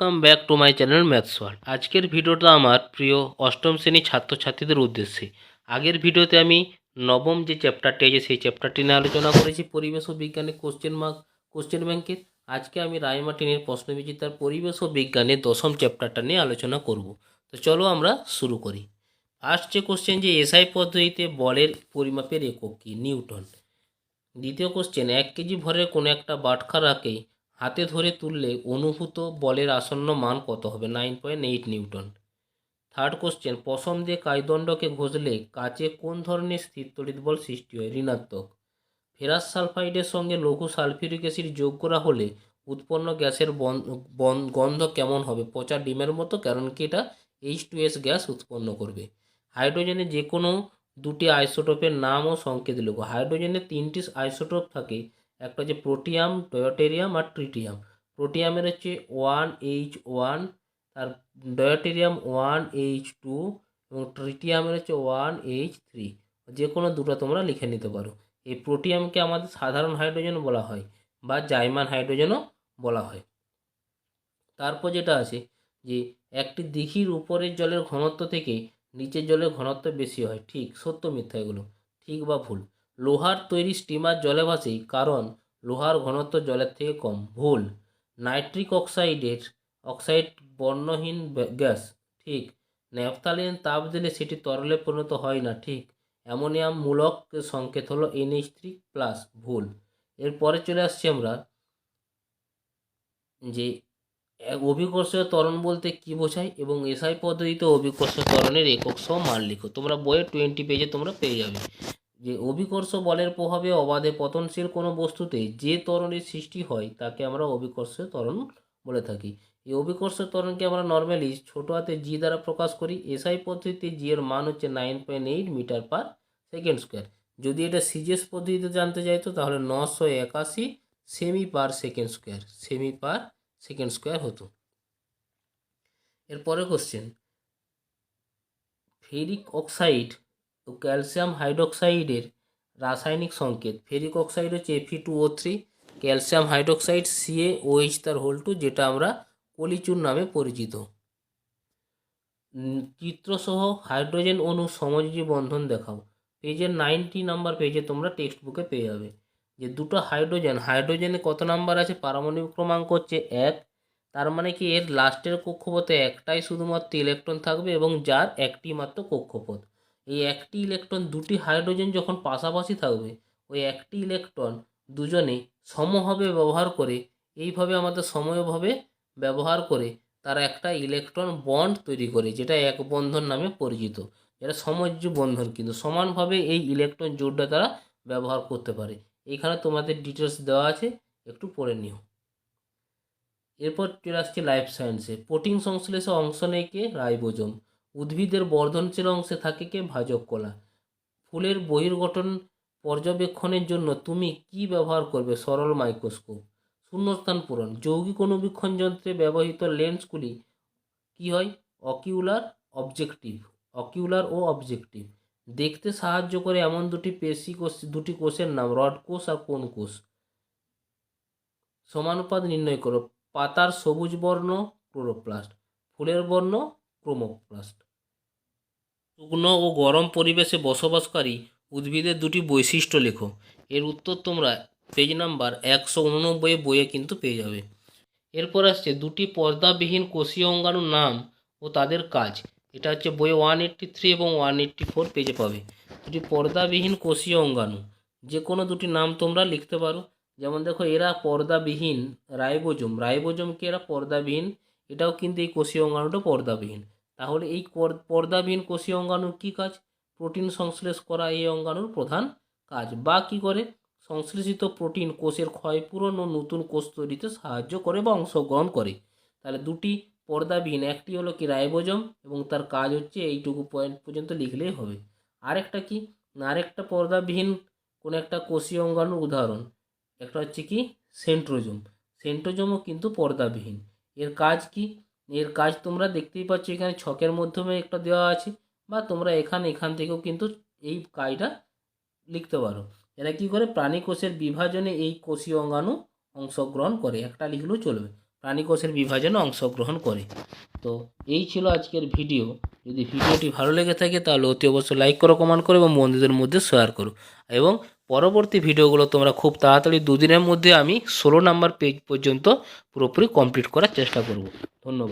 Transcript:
Welcome back to my channel maths world আজকের ভিডিওটা আমার প্রিয় অষ্টম শ্রেণির ছাত্রছাত্রীদের উদ্দেশ্যে। আগের ভিডিওতে আমি নবম যে চ্যাপ্টারটি আছে, সেই চ্যাপ্টারটি নিয়ে আলোচনা করেছি, পরিবেশ ও বিজ্ঞানের কোশ্চেন মার্ক কোশ্চেন ব্যাংকের আজকে আমি রায়মার্টিনের প্রশ্নবিচিতার পরিবেশ ও বিজ্ঞানের দশম চ্যাপ্টারটা নিয়ে আলোচনা করব। তো চলো আমরা শুরু করি। ফার্স্ট যে কোশ্চেন যে, এসআই পদ্ধতিতে বলের পরিমাপের একক কী? নিউটন। দ্বিতীয় কোশ্চেন এক কেজি ভরের কোনো একটা বাটখারাকে হাতে ধরে তুললে অনুভূত বলের আসন্ন মান কত হবে? Nine point eight newton. Third question পশম দিয়ে কায়দণ্ডকে ঘষলে কাচে কোন ধরনের স্থির তড়িৎ বল সৃষ্টি হয়? ঋণাত্মক। ফেরাস সালফাইডের সঙ্গে লঘু সালফিউরিক অ্যাসিড যোগ করা হলে উৎপন্ন গ্যাসের গন্ধ কেমন হবে? পচা ডিমের মতো, কারণ কি এটা এইচ টু এস গ্যাস উৎপন্ন করবে। হাইড্রোজেনে যে কোনো দুটি আইসোটোপের নাম ও সংকেত লেখো হাইড্রোজেনে তিনটি আইসোটোপ থাকে। একটা হচ্ছে প্রোটিয়াম ডয়োটেরিয়াম আর ট্রিটিয়াম প্রোটিয়ামের হচ্ছে ওয়ান এইচ ওয়ান আর ডয়োটেরিয়াম ওয়ান এইচ টু এবং ট্রিটিয়ামের হচ্ছে ওয়ান এইচ থ্রি যে কোনো দুটো তোমরা লিখে নিতে পারো। এই প্রোটিয়ামকে আমাদের সাধারণ হাইড্রোজেন বলা হয় বা জাইমান হাইড্রোজেনও বলা হয়। তারপর যেটা আছে যে একটি দিঘির উপরের জলের ঘনত্ব থেকে নিচের জলের ঘনত্ব বেশি হয়। ঠিক সত্য মিথ্যা এগুলো। ঠিক বা ভুল? লোহার তৈরি স্টিমার জলে ভাসে কারণ লোহার ঘনত্ব জলের থেকে কম। ভুল। নাইট্রিক অক্সাইডের, অক্সাইড বর্ণহীন গ্যাস। ঠিক। ন্যাপথালিন তাপ দিলে সেটি তরলে পরিণত হয় না। ঠিক। অ্যামোনিয়াম মূলক সংকেত হলো এনএইচ থ্রি প্লাস ভুল। এরপরে চলে আসছি আমরা যে অভিকর্ষীয় ত্বরণ বলতে কি বোঝায় এবং এসআই পদ্ধতিতে অভিকর্ষীয় ত্বরণের একক সহ মান লিখো তোমরা বইয়ের টোয়েন্টি পেজে তোমরা পেয়ে যাবে। যে অভিকর্ষ বলের প্রভাবে অবাধে পতনশীল কোনো বস্তুতে যে ত্বরণের সৃষ্টি হয়, তাকে আমরা অভিকর্ষ ত্বরণ বলে থাকি। এই অভিকর্ষ ত্বরণকে আমরা নর্মালি ছোটো হাতে জি দ্বারা প্রকাশ করি। এসআই পদ্ধতিতে জি এর মান হচ্ছে nine point eight metre per second square যদি এটা সিজিএস পদ্ধতিতে জানতে চাইতো তাহলে নশো একাশি semi per second square semi per second square হতো। এরপরে কোশ্চেন ফেরিক অক্সাইড ও ক্যালসিয়াম হাইড্রোক্সাইডের রাসায়নিক সংকেত। ফেরিক অক্সাইড হচ্ছে এফি two O three calcium hydroxide CA OH তার হোল টু যেটা আমরা কলিচুর নামে পরিচিত। চিত্রসহ হাইড্রোজেন অণু সমযোজী বন্ধন দেখাও। পেজের নাইনটি নাম্বার পেজে তোমরা টেক্সট বুকে পেয়ে যাবে। যে দুটো হাইড্রোজেন, হাইড্রোজেনে কত নাম্বার আছে? পারমাণবিক ক্রমাঙ্ক হচ্ছে এক। তার মানে কি? এর লাস্টের কক্ষপথে একটাই শুধুমাত্র ইলেকট্রন থাকবে এবং যার একটি মাত্র কক্ষপথ। এই একটি ইলেকট্রন দুটি হাইড্রোজেন যখন পাশাপাশি থাকবে, ওই একটি ইলেকট্রন দুজনে সমভাবে ব্যবহার করে, এইভাবে আমাদের সময়ভাবে ব্যবহার করে তারা একটা ইলেকট্রন বন্ড তৈরি করে, যেটা এক বন্ধন নামে পরিচিত। এটা সমজ্জ বন্ধন, কিন্তু সমানভাবে এই ইলেকট্রন জোড়টা তারা ব্যবহার করতে পারে। এইখানে তোমাদের ডিটেলস দেওয়া আছে, একটু পড়ে নিও। এরপর চলে আসছে লাইফ সায়েন্সে প্রোটিন সংশ্লেষে অংশ নেয় কে? রাইবোজোম। উদ্ভিদের বর্ধনশীল অংশে থাকে কে ভাজক কলা। ফুলের বহির্গঠন পর্যবেক্ষণের জন্য তুমি কি ব্যবহার করবে? সরল মাইক্রোস্কোপ। শূন্যস্থান পূরণ। যৌগিক অনুবীক্ষণ যন্ত্রে ব্যবহৃত লেন্সগুলি কি হয়? Ocular objective. অকিউলার ও অবজেক্টিভ। দেখতে সাহায্য করে এমন দুটি পেশি কোষ, দুটি কোষের নাম, রড কোষ আর কোন কোষ। সমানুপাত নির্ণয় করো। পাতার সবুজ বর্ণ, ক্লোরোপ্লাস্ট। ফুলের বর্ণ ক্রোমোপ্লাস্ট। শুকনো ও গরম পরিবেশে বসবাসকারী উদ্ভিদের দুটি বৈশিষ্ট্য লেখো। এর উত্তর তোমরা পেজ নাম্বার একশো উননব্বই বইয়ে কিন্তু পেয়ে যাবে। এরপর আসছে দুটি পর্দাবিহীন কোষীয় অঙ্গাণুর নাম ও তাদের কাজ। এটা হচ্ছে বইয়ে ওয়ান এইট্টি থ্রি এবং ওয়ান এইট্টি ফোর পেজে পাবে। দুটি পর্দাবিহীন কোষীয় অঙ্গাণু। যে কোনো দুটি নাম তোমরা লিখতে পারো। যেমন দেখো, এরা পর্দাবিহীন রাইবোজোম। রাইবোজোমকে এরা পর্দাবিহীন এটাও কিন্তু এই কোষীয় অঙ্গাণুটা পর্দাবিহীন। তাহলে এই পর্দাবিহীন কোষীয় অঙ্গাণুর কী কাজ? প্রোটিন সংশ্লেষ করা এই অঙ্গাণুর প্রধান কাজ। বা কী করে? সংশ্লেষিত প্রোটিন কোষের ক্ষয়পূরণ ও নতুন কোষ তৈরিতে সাহায্য করে বা অংশগ্রহণ করে। তাহলে দুটি পর্দাবিহীন, একটি হলো কি রাইবোজোম এবং তার কাজ হচ্ছে এইটুকু পয়েন্ট পর্যন্ত লিখলেই হবে। আরেকটা কি? আরেকটা পর্দাবিহীন কোনো একটা কোষীয় অঙ্গাণুর উদাহরণ। একটা হচ্ছে কি সেন্ট্রোজম। সেন্ট্রোজমও কিন্তু পর্দাবিহীন। এর কাজ কি? এর কাজ তোমরা দেখতেই পাচ্ছ এখানে ছকের মাধ্যমে একটা দেওয়া আছে, বা তোমরা এখানে, এখান থেকেও কিন্তু এই কাজটা লিখতে পারো। এরা কি করে? প্রাণী কোষের বিভাজনে এই কোষীয় অঙ্গাণু অংশগ্রহণ করে। একটা লিখলেও চলবে। প্রাণীকোষের বিভাজনে অংশগ্রহণ করে। তো এই ছিল আজকের ভিডিও। যদি ভিডিওটি ভালো লেগে থাকে তাহলে অতি অবশ্যই লাইক করো, কমেন্ট করো এবং বন্ধুদের মধ্যে শেয়ার করো। এবং পরবর্তী ভিডিওগুলো তোমরা খুব তাড়াতাড়ি দুদিনের মধ্যে আমি ষোলো নাম্বার পেজ পর্যন্ত পুরোপুরি কমপ্লিট করার চেষ্টা করব। ধন্যবাদ।